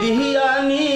বিহিয়ানি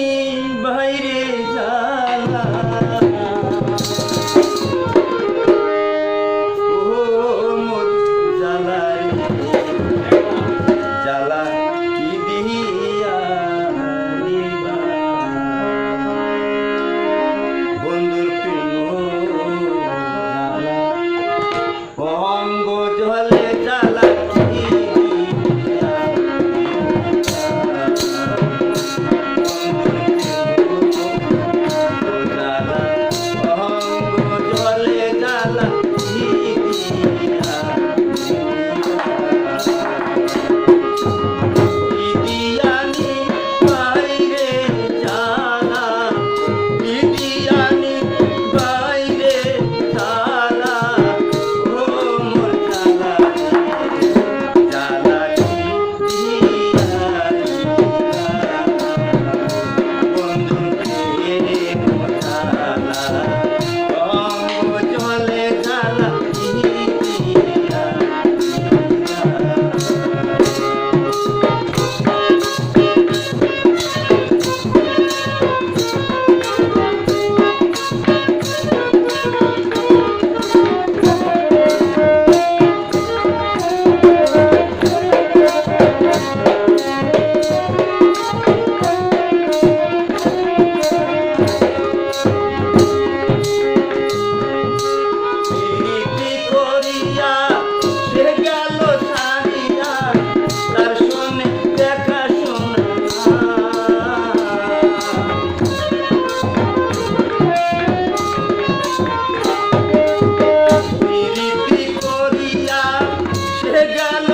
Yeah.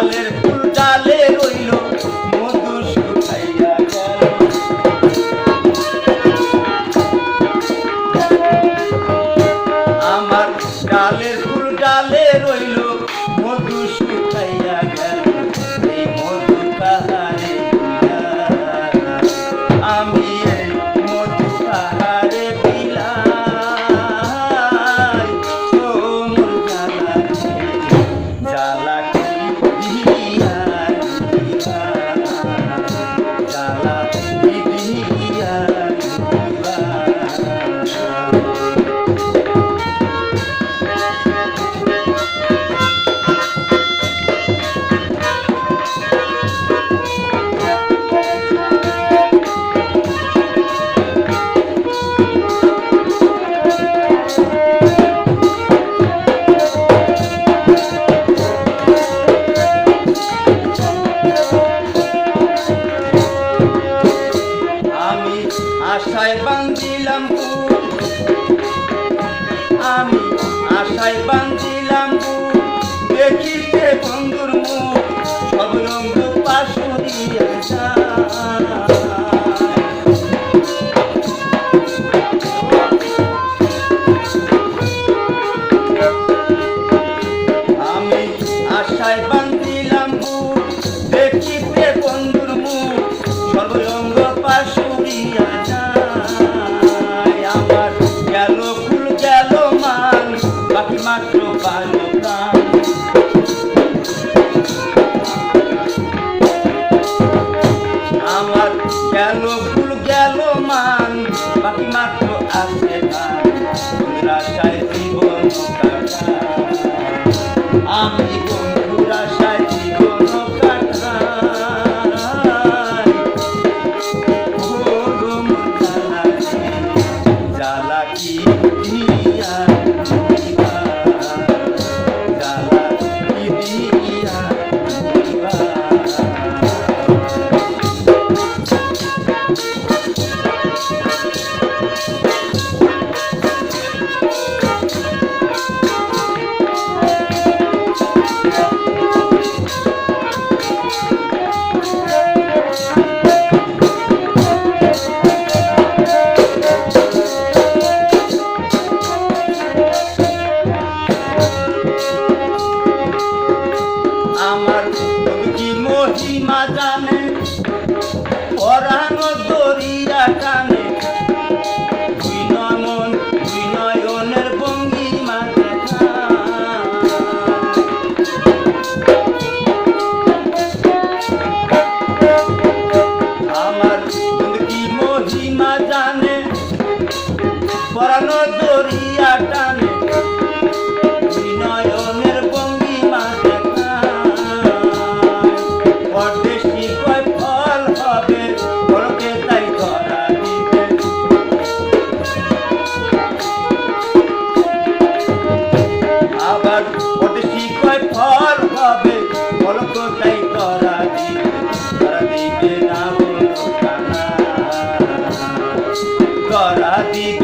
ডালের ডালে রইল আমার ডালের ফুল ডালে কোথায় বাঁধিলাম দেখিতে বন্ধুর আশায় জীবন আমি বন্ধুর আশায় জীবন জ্বালা কি পরানো দরিয়া টানে। বিনয়নের ভঙ্গিমা দেখা আবার পরদেশি কয় ফল হবে, ফলকে তাই ধরা দিবে। ধরা দিবে